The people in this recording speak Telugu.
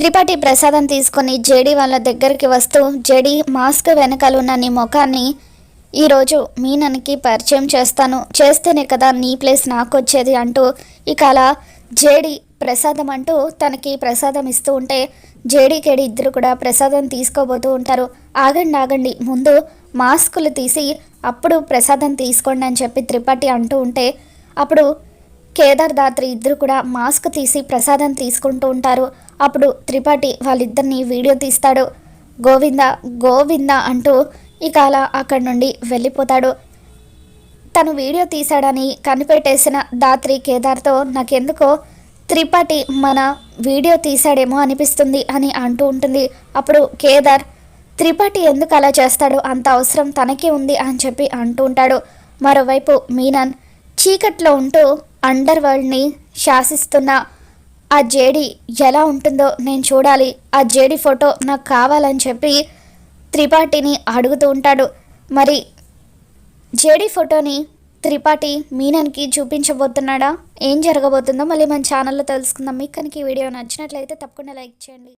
త్రిపాఠి ప్రసాదం తీసుకొని జేడి వాళ్ళ దగ్గరికి వస్తూ జేడి మాస్క్ వెనకాల ఉన్న నీ ముఖాన్ని ఈరోజు మీనన్కి పరిచయం చేస్తాను. చేస్తేనే కదా నీ ప్లేస్ నాకు వచ్చేది అంటూ ఇక అలా జేడి ప్రసాదం అంటూ తనకి ప్రసాదం ఇస్తూ ఉంటే జేడీకేడి ఇద్దరు కూడా ప్రసాదం తీసుకోబోతూ ఉంటారు. ఆగండి ఆగండి. ముందు మాస్కులు తీసి అప్పుడు ప్రసాదం తీసుకోండి అని చెప్పి త్రిపాఠి అంటూ ఉంటే అప్పుడు కేదార్ దాత్రి ఇద్దరు కూడా మాస్క్ తీసి ప్రసాదం తీసుకుంటూ ఉంటారు. అప్పుడు త్రిపాఠి వాళ్ళిద్దరిని వీడియో తీస్తాడు. గోవింద గోవింద అంటూ ఇక అలా అక్కడి నుండి వెళ్ళిపోతాడు. తను వీడియో తీశాడని కనిపెట్టేసిన దాత్రి కేదార్తో నాకెందుకో త్రిపాఠి మన వీడియో తీశాడేమో అనిపిస్తుంది అని అంటూ ఉంటుంది. అప్పుడు కేదార్ త్రిపాఠి ఎందుకు అలా చేస్తాడు? అంత అవసరం తనకే ఉంది అని చెప్పి అంటూ ఉంటాడు. మరోవైపు మీనన్ చీకట్లో ఉంటూ అండర్ వరల్డ్ని శాసిస్తున్న ఆ జేడి ఎలా ఉంటుందో నేను చూడాలి. ఆ జేడి ఫోటో నాకు కావాలని చెప్పి త్రిపాఠిని అడుగుతూ ఉంటాడు. మరి జేడి ఫోటోని త్రిపాఠి మీనన్కి చూపించబోతున్నాడా? ఏం జరగబోతుందో మళ్ళీ మన ఛానల్లో తెలుసుకుందాం. మీకు కనుక ఈ వీడియో నచ్చినట్లయితే తప్పకుండా లైక్ చేయండి.